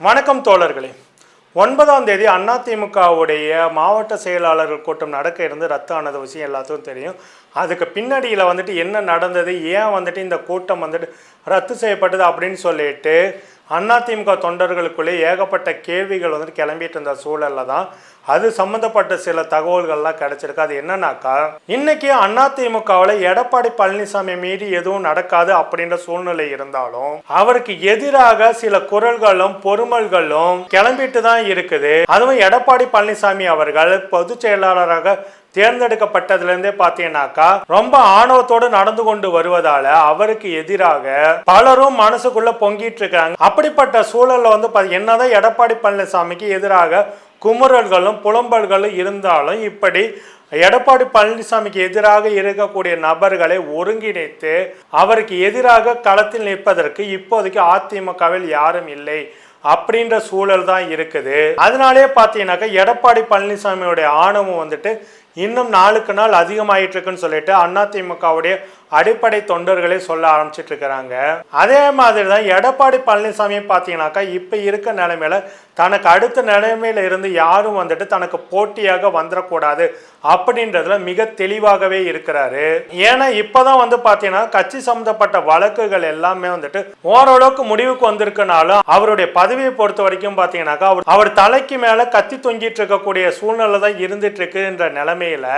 வணக்கம் தோழர்களே. ஒன்பதாம் தேதி அதிமுகவுடைய மாவட்ட செயலாளர்கள் கூட்டம் நடக்க இருந்து ரத்து ஆனது விஷயம் எல்லாத்துக்கும் தெரியும். அதுக்கு பின்னாடியில் வந்துட்டு என்ன நடந்தது ஏன் வந்துட்டு இந்த கூட்டம் வந்துட்டு ரத்து செய்யப்பட்டது அப்படின்னு சொல்லிட்டு அதிமுக தொண்டர்களுக்குள்ளே ஏகப்பட்ட கேள்விகள் வந்துட்டு கிளம்பிட்டு இருந்த சூழலில் தான் அது சம்மந்தப்பட்ட சில தகவல்கள்லாம் கிடச்சிருக்கு. அது என்னன்னாக்கா இன்னைக்கு அதிமுகவில் எடப்பாடி பழனிசாமி மீறி எதுவும் நடக்காது அப்படின்ற சூழ்நிலை இருந்தாலும் அவருக்கு எதிராக சில குரல்களும் பொறுமல்களும் கிளம்பிட்டு தான் இருக்குது. அதுவும் எடப்பாடி பழனிசாமி அவர்கள் பொதுச் செயலாளராக தேர்ந்தெடுக்கப்பட்டதுலேருந்தே பார்த்தீங்கன்னாக்கா ரொம்ப ஆணவத்தோடு நடந்து கொண்டு வருவதால அவருக்கு எதிராக பலரும் மனசுக்குள்ள பொங்கிட்டு இருக்காங்க. அப்படிப்பட்ட சூழல்ல வந்து பாத்தி- என்னதான் எடப்பாடி பழனிசாமிக்கு எதிராக குமுறல்களும் புலம்பல்களும் இருந்தாலும் இப்படி எடப்பாடி பழனிசாமிக்கு எதிராக இருக்கக்கூடிய நபர்களை ஒருங்கிணைத்து அவருக்கு எதிராக களத்தில் நிற்பதற்கு இப்போதைக்கு அதிமுகவில் யாரும் இல்லை அப்படின்ற சூழல் தான் இருக்குது. அதனாலே பார்த்தீங்கன்னாக்கா எடப்பாடி பழனிசாமியோடைய ஆணவம் வந்துட்டு இன்னும் நாளுக்கு நாள் அதிகமாயிட்டு இருக்குன்னு சொல்லிட்டு அதிமுகவுடைய அடிப்படை தொண்டர்களே சொல்ல ஆரம்பிச்சிட்டு இருக்கிறாங்க அதே மாதிரி தான் எடப்பாடி பழனிசாமி பார்த்தீங்கன்னாக்கா இப்போ இருக்க நிலைமையில தனக்கு அடுத்த நிலைமையில இருந்து யாரும் வந்துட்டு தனக்கு போட்டியாக வந்துடக்கூடாது அப்படின்றதுல மிக தெளிவாகவே இருக்கிறாரு. ஏன்னா இப்போதான் வந்து பார்த்தீங்கன்னா கட்சி சம்மந்தப்பட்ட வழக்குகள் எல்லாமே வந்துட்டு ஓரளவுக்கு முடிவுக்கு வந்திருக்கனாலும் அவருடைய பதவியை பொறுத்த வரைக்கும் பார்த்தீங்கன்னாக்கா அவர் அவர் தலைக்கு மேலே கத்தி தொங்கிட்டு இருக்கக்கூடிய சூழ்நிலை தான் இருந்துட்டு இருக்குன்ற நிலைமையில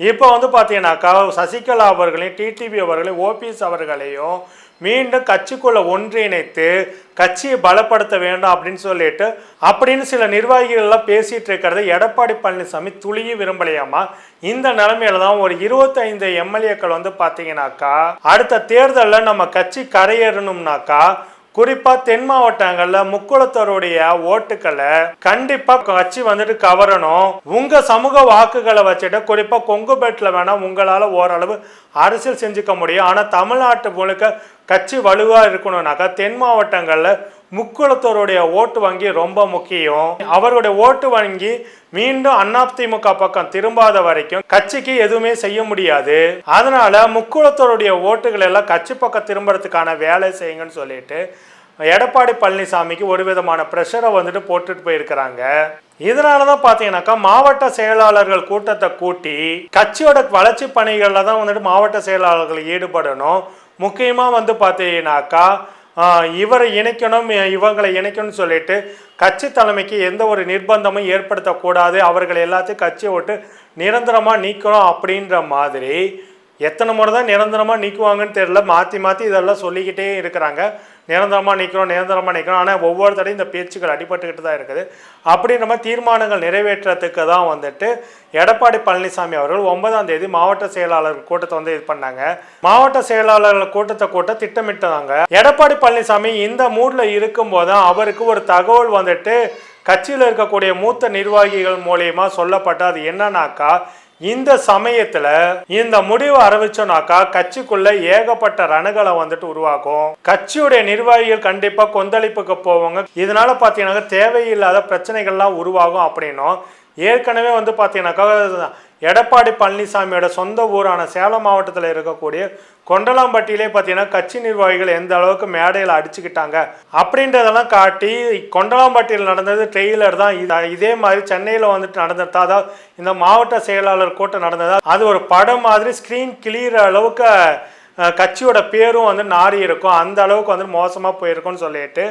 இப்போ வந்து பார்த்தீங்கன்னாக்கா சசிகலா அவர்களையும் டிடிவி அவர்களையும் ஓபிஎஸ் அவர்களையும் மீண்டும் கட்சிக்குள்ள ஒன்றிணைத்து கட்சியை பலப்படுத்த வேண்டாம் அப்படின்னு சொல்லிட்டு அப்படின்னு சில நிர்வாகிகள் எல்லாம் பேசிட்டு இருக்கிறத எடப்பாடி பழனிசாமி துளியும் விரும்பலையாமா இந்த நிலைமையில தான் ஒரு இருபத்தைந்து எம்எல்ஏக்கள் வந்து பார்த்தீங்கன்னாக்கா அடுத்த தேர்தலில் நம்ம கட்சி கரையேறணும்னாக்கா குறிப்பா தென் மாவட்டங்கள்ல முக்குளத்தருடைய ஓட்டுக்களை கண்டிப்பா கட்சி வந்துட்டு கவரணும். உங்க சமூக வாக்குகளை வச்சுட்டு குறிப்பா கொங்குபேட்டில் வேணா உங்களால ஓரளவு அரசியல் செஞ்சுக்க முடியும். ஆனா தமிழ்நாட்டு முழுக்க கட்சி வலுவா இருக்கணும்னாக்கா தென் மாவட்டங்கள்ல முக்குளத்தோருடைய ஓட்டு வங்கி ரொம்ப முக்கியம். அவருடைய ஓட்டு வங்கி மீண்டும் அதிமுக பக்கம் திரும்பாத வரைக்கும் கட்சிக்கு எதுவுமே செய்ய முடியாது. அதனால முக்குளத்தோருடைய ஓட்டுகள் எல்லாம் கட்சி பக்கம் திரும்புறதுக்கான வேலை செய்யுங்கன்னு சொல்லிட்டு எடப்பாடி பழனிசாமிக்கு ஒரு விதமான ப்ரெஷரை வந்துட்டு போட்டுட்டு போயிருக்கிறாங்க. இதனால தான் பார்த்தீங்கன்னாக்கா மாவட்ட செயலாளர்கள் கூட்டத்தை கூட்டி கட்சியோட வளர்ச்சி பணிகளில் தான் வந்துட்டு மாவட்ட செயலாளர்கள் ஈடுபடணும். முக்கியமாக வந்து பார்த்தீங்கன்னாக்கா இவரை இணைக்கணும் இவங்களை இணைக்கணும்னு சொல்லிட்டு கட்சி தலைமைக்கு எந்த ஒரு நிர்பந்தமும் ஏற்படுத்தக்கூடாது. அவர்கள் எல்லாத்தையும் கட்சியை விட்டு நிரந்தரமாக நீக்கணும் அப்படின்ற மாதிரி எத்தனை முறை தான் நிரந்தரமாக நீக்குவாங்கன்னு தெரியல. மாற்றி மாற்றி இதெல்லாம் சொல்லிக்கிட்டே இருக்கிறாங்க. நிரந்தரமாக நிற்கிறோம் நிரந்தரமாக நிற்கிறோம் ஆனால் ஒவ்வொரு தடையும் இந்த பேச்சுக்கள் அடிபட்டுக்கிட்டு தான் இருக்குது. அப்படி நம்ம தீர்மானங்கள் நிறைவேற்றத்துக்கு தான் வந்துட்டு எடப்பாடி பழனிசாமி அவர்கள் ஒன்பதாம் தேதி மாவட்ட செயலாளர்கள் கூட்டத்தை வந்து இது பண்ணாங்க. மாவட்ட செயலாளர்கள் கூட்டத்தை கூட்ட திட்டமிட்டாங்க. எடப்பாடி பழனிசாமி இந்த மூடில் இருக்கும்போது அவருக்கு ஒரு தகவல் வந்துட்டு கட்சியில் இருக்கக்கூடிய மூத்த நிர்வாகிகள் மூலயமா சொல்லப்பட்ட அது என்னன்னாக்கா இந்த சமயத்துல இந்த முடிவு அறிவிச்சோம்னாக்கா கட்சிக்குள்ள ஏகப்பட்ட ரணுகளை வந்துட்டு உருவாக்கும் கட்சியுடைய நிர்வாகிகள் கண்டிப்பா கொந்தளிப்புக்கு போவாங்க. இதனால பாத்தீங்கன்னா தேவையில்லாத பிரச்சனைகள்லாம் உருவாகும் அப்படின்னும். ஏற்கனவே வந்து பார்த்தீங்கன்னாக்கா எடப்பாடி பழனிசாமியோட சொந்த ஊரான சேலம் மாவட்டத்தில் இருக்கக்கூடிய கொண்டலாம்பட்டியிலே பார்த்தீங்கன்னா கட்சி நிர்வாகிகள் எந்த அளவுக்கு மேடையில் அடிச்சுக்கிட்டாங்க அப்படின்றதெல்லாம் காட்டி கொண்டலாம்பட்டியில் நடந்தது ட்ரெய்லர் தான். இதே மாதிரி சென்னையில் வந்துட்டு நடந்தது அதாவது இந்த மாவட்ட செயலாளர் கூட்டம் நடந்ததா அது ஒரு படம் மாதிரி ஸ்க்ரீன் கிளியிற அளவுக்கு கட்சியோட பேரும் வந்து நாரி இருக்கும். அந்த அளவுக்கு வந்து மோசமாக போயிருக்கும்னு சொல்லிட்டு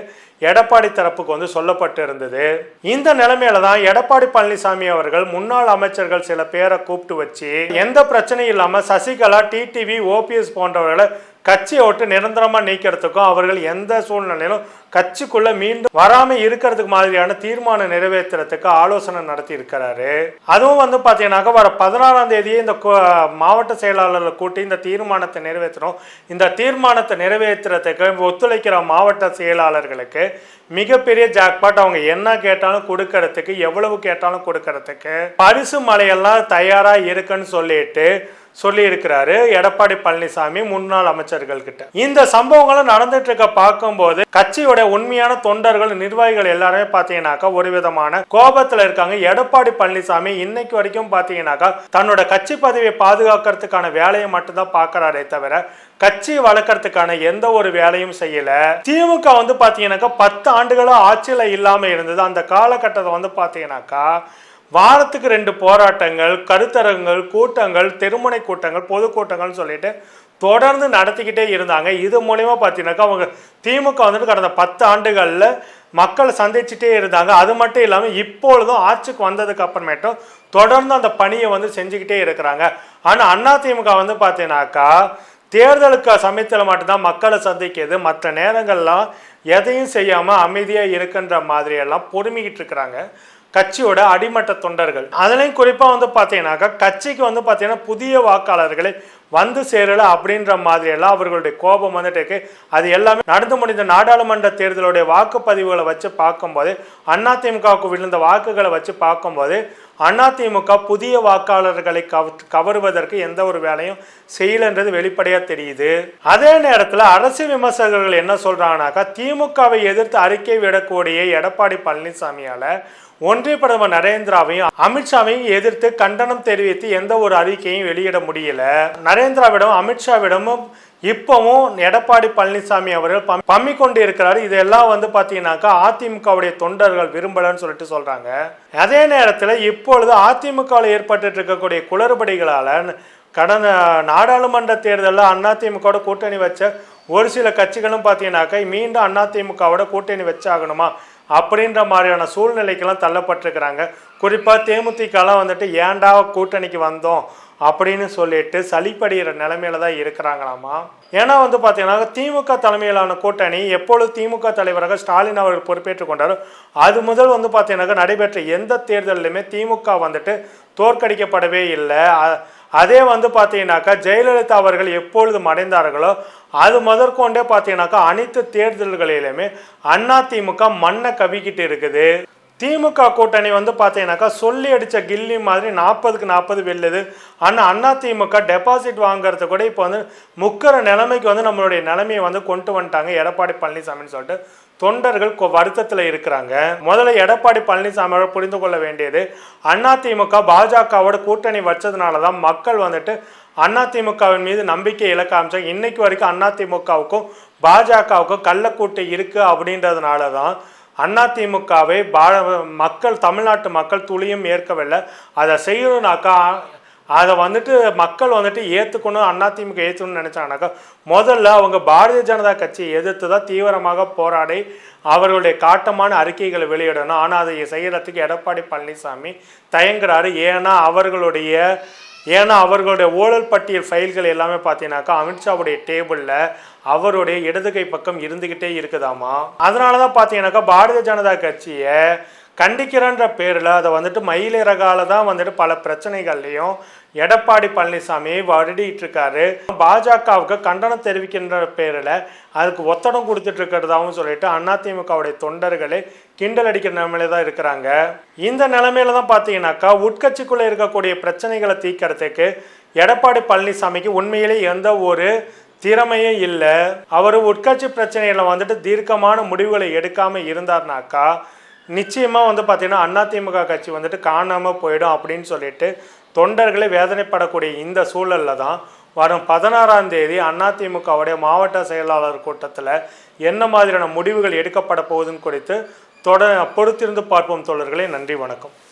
எடப்பாடி தரப்புக்கு வந்து சொல்லப்பட்டு இருந்தது. இந்த நிலைமையில தான் எடப்பாடி பழனிசாமி அவர்கள் முன்னாள் அமைச்சர்கள் சில பேரை கூப்பிட்டு வச்சு எந்த பிரச்சனையும் இல்லாமல் சசிகலா டிடிவி ஓபிஎஸ் போன்றவர்களை கட்சியை விட்டு நிரந்தரமாக நீக்கிறதுக்கும் அவர்கள் எந்த சூழ்நிலையிலும் கட்சிக்குள்ளே மீண்டும் வராமல் இருக்கிறதுக்கு மாதிரியான தீர்மானம் நிறைவேற்றுறதுக்கு ஆலோசனை நடத்தி இருக்கிறாரு அதுவும் வந்து பார்த்தீங்கன்னாக்கா வர பதினாறாம் தேதியே இந்த மாவட்ட செயலாளர்களை கூட்டி இந்த தீர்மானத்தை நிறைவேற்றணும். இந்த தீர்மானத்தை நிறைவேற்றுறதுக்கு ஒத்துழைக்கிற மாவட்ட செயலாளர்களுக்கு மிகப்பெரிய ஜாக்பாட் அவங்க என்ன கேட்டாலும் கொடுக்கறதுக்கு எவ்வளவு கேட்டாலும் கொடுக்கறதுக்கு பரிசு மலையெல்லாம் தயாராக இருக்குன்னு சொல்லிட்டு சொல்லியிருக்கிறாரு எடப்பாடி பழனிசாமி முன்னாள் அமைச்சர்கள் கிட்ட இந்த சம்பவங்களும் நடந்துட்டு இருக்க பார்க்கும்போது கட்சியோட உண்மையான தொண்டர்கள் நிர்வாகிகள் எல்லாருமே பார்த்தீங்கன்னாக்கா ஒரு விதமான கோபத்துல இருக்காங்க. எடப்பாடி பழனிசாமி இன்னைக்கு வரைக்கும் பார்த்தீங்கன்னாக்கா தன்னோட கட்சி பதவியை பாதுகாக்கிறதுக்கான வேலையை மட்டும்தான் பார்க்கறாரே தவிர கட்சி வளர்க்கறதுக்கான எந்த ஒரு வேலையும் செய்யல. திமுக வந்து பாத்தீங்கன்னாக்கா பத்து ஆண்டுகளும் ஆட்சியில இல்லாம இருந்தது. அந்த காலகட்டத்தை வந்து பாத்தீங்கன்னாக்கா வாரத்துக்கு ரெண்டு போராட்டங்கள் கருத்தரங்கள் கூட்டங்கள் தெருமுனை கூட்டங்கள் பொதுக்கூட்டங்கள்னு சொல்லிட்டு தொடர்ந்து நடத்திக்கிட்டே இருந்தாங்க. இது மூலயமா பார்த்தீங்கன்னாக்கா அவங்க திமுக வந்துட்டு கடந்த பத்து ஆண்டுகளில் மக்களை சந்திச்சுட்டே இருந்தாங்க. அது மட்டும் இல்லாமல் இப்பொழுதும் ஆட்சிக்கு வந்ததுக்கு அப்புறமேட்டும் தொடர்ந்து அந்த பணியை வந்து செஞ்சுக்கிட்டே இருக்கிறாங்க. ஆனால் அதிமுக வந்து பார்த்தீங்கன்னாக்கா தேர்தலுக்கு சமயத்தில் மட்டும்தான் மக்களை சந்திக்கிறது மற்ற நேரங்கள்லாம் எதையும் செய்யாமல் அமைதியாக இருக்குன்ற மாதிரியெல்லாம் பொறுமிக்கிட்டு இருக்கிறாங்க. கட்சியோட அடிமட்ட தொண்டர்கள். அதுலேயும் குறிப்பாக வந்து பார்த்தீங்கன்னாக்கா கட்சிக்கு வந்து பார்த்தீங்கன்னா புதிய வாக்காளர்களை வந்து சேரலை அப்படின்ற மாதிரியெல்லாம் அவர்களுடைய கோபம் வந்துட்டு இருக்கு. அது எல்லாமே நடந்து முடிந்த நாடாளுமன்ற தேர்தலுடைய வாக்குப்பதிவுகளை வச்சு பார்க்கும்போது அதிமுகவுக்கு விழுந்த வாக்குகளை வச்சு பார்க்கும்போது அதிமுக புதிய வாக்காளர்களை கவ கவருவதற்கு எந்த ஒரு வேலையும் செய்யலைன்றது வெளிப்படையாக தெரியுது. அதே நேரத்தில் அரசியல் விமர்சகர்கள் என்ன சொல்கிறாங்கனாக்கா திமுகவை எதிர்த்து அறிக்கை விடக்கூடிய எடப்பாடி பழனிசாமியால் ஒன்றிய பிரதமர் நரேந்திராவையும் அமித்ஷாவையும் எதிர்த்து கண்டனம் தெரிவித்து எந்த ஒரு அறிக்கையும் வெளியிட முடியல. நரேந்திராவிடம் அமித்ஷாவிடமும் இப்பவும் எடப்பாடி பழனிசாமி அவர்கள் பம்- கொண்டு இருக்கிறாரு இதெல்லாம் வந்து பார்த்தீங்கன்னாக்கா அதிமுகவுடைய தொண்டர்கள் விரும்பலன்னு சொல்லிட்டு சொல்கிறாங்க அதே நேரத்தில் இப்பொழுது அதிமுகவில் ஏற்பட்டு இருக்கக்கூடிய குளறுபடிகளால் கடந்த நாடாளுமன்ற தேர்தலில் அதிமுகவோட கூட்டணி வச்ச ஒரு சில கட்சிகளும் பார்த்தீங்கன்னாக்கா மீண்டும் அதிமுகவோட கூட்டணி வச்சாகணுமா? அப்படின்ற மாதிரியான சூழ்நிலைக்கெல்லாம் தள்ளப்பட்டிருக்கிறாங்க. குறிப்பாக தேமுதிகலாம் வந்துட்டு ஏன்டா கூட்டணிக்கு வந்தோம்? அப்படின்னு சொல்லிட்டு சளிப்படைகிற நிலைமையில தான் இருக்கிறாங்களாமா? ஏன்னா வந்து பார்த்தீங்கன்னா திமுக தலைமையிலான கூட்டணி எப்பொழுது திமுக தலைவராக ஸ்டாலின் அவர்கள் பொறுப்பேற்றுக் கொண்டாரோ அது முதல் வந்து பார்த்தீங்கன்னாக்கா நடைபெற்ற எந்த தேர்தலிலுமே திமுக வந்துட்டு தோற்கடிக்கப்படவே இல்லை. அதே வந்து பார்த்தீங்கன்னாக்கா ஜெயலலிதா அவர்கள் எப்பொழுது மறைந்தார்களோ அது முதற்கொண்டே பார்த்தீங்கன்னாக்கா அனைத்து தேர்தல்களிலுமே அண்ணா திமுக மண்ணை கவிக்கிட்டு இருக்குது. திமுக கூட்டணி வந்து பார்த்தீங்கன்னாக்கா சொல்லி அடித்த கில்லி மாதிரி நாற்பதுக்கு நாற்பது வெல்லுது. ஆனால் அண்ணா திமுக டெபாசிட் வாங்குறது கூட இப்போ வந்து முக்கிற நிலைமைக்கு வந்து நம்மளுடைய நிலைமையை வந்து கொண்டு வந்துட்டாங்க. எடப்பாடி பழனிசாமின்னு சொல்லிட்டு தொண்டர்கள் வருத்தத்தில் இருக்கிறாங்க. முதல்ல எடப்பாடி பழனிசாமி புரிந்து கொள்ள வேண்டியது அதிமுக பாஜகவோட கூட்டணி வச்சதுனால தான் மக்கள் வந்துட்டு அதிமுகவின் மீது நம்பிக்கை இழக்க ஆரம்பிச்சாங்க. இன்னைக்கு வரைக்கும் அதிமுகவுக்கும் பாஜகவுக்கும் கள்ளக்கூட்டு இருக்குது அப்படின்றதுனால தான் அதிமுகவை பா மக்கள் தமிழ்நாட்டு மக்கள் துளியும் ஏற்கவில்லை. அதை செய்யணும்னாக்கா அதை வந்துட்டு மக்கள் வந்துட்டு ஏற்றுக்கணும் அதிமுக ஏற்றுக்கணும்னு நினச்சாங்கனாக்கா முதல்ல அவங்க பாரதிய ஜனதா கட்சியை எதிர்த்து தான் தீவிரமாக போராடி அவர்களுடைய காட்டமான அறிக்கைகளை வெளியிடணும். ஆனால் அதை செய்கிறதுக்கு எடப்பாடி பழனிசாமி தயங்குறாரு. ஏன்னா அவர்களுடைய ஏன்னா அவர்களுடைய ஊழல் பட்டியல் ஃபைல்கள் எல்லாமே பார்த்தீங்கன்னாக்கா அமித்ஷாவுடைய டேபிளில் அவருடைய இடதுகை பக்கம் இருந்துக்கிட்டே இருக்குதாமா? அதனால தான் பார்த்தீங்கன்னாக்கா பாரதிய ஜனதா கட்சியை கண்டிக்கிறன்ற பேரில் அதை வந்துட்டு மயிலிறகால தான் வந்துட்டு பல பிரச்சனைகள்லையும் எடப்பாடி பழனிசாமி வருடிட்டு இருக்காரு பாஜகவுக்கு கண்டனம் தெரிவிக்கின்ற பேரில் அதுக்கு ஒத்தடம் கொடுத்துட்டு இருக்கிறதாகவும் சொல்லிட்டு அதிமுகவுடைய தொண்டர்களே கிண்டல் அடிக்கிற நிலைமையில தான் இருக்கிறாங்க. இந்த நிலைமையில தான் பார்த்தீங்கன்னாக்கா உட்கட்சிக்குள்ளே இருக்கக்கூடிய பிரச்சனைகளை தீக்கிறதுக்கு எடப்பாடி பழனிசாமிக்கு உண்மையிலே எந்த ஒரு திறமையே இல்லை. அவர் உட்கட்சி பிரச்சனைகளை வந்துட்டு தீர்க்கமான முடிவுகளை எடுக்காமல் இருந்தார்னாக்கா நிச்சயமாக வந்து பார்த்தீங்கன்னா அதிமுக கட்சி வந்துட்டு காணாமல் போயிடும் அப்படின்னு சொல்லிட்டு தொண்டர்களே வேதனைப்படக்கூடிய இந்த சூழலில் தான் வரும் பதினாறாம் தேதி அதிமுகவுடைய மாவட்ட செயலாளர் கூட்டத்தில் என்ன மாதிரியான முடிவுகள் எடுக்கப்பட போகுதுன்னு குறித்து தொட பொறுத்திருந்து பார்ப்போம் தோழர்களே. நன்றி வணக்கம்.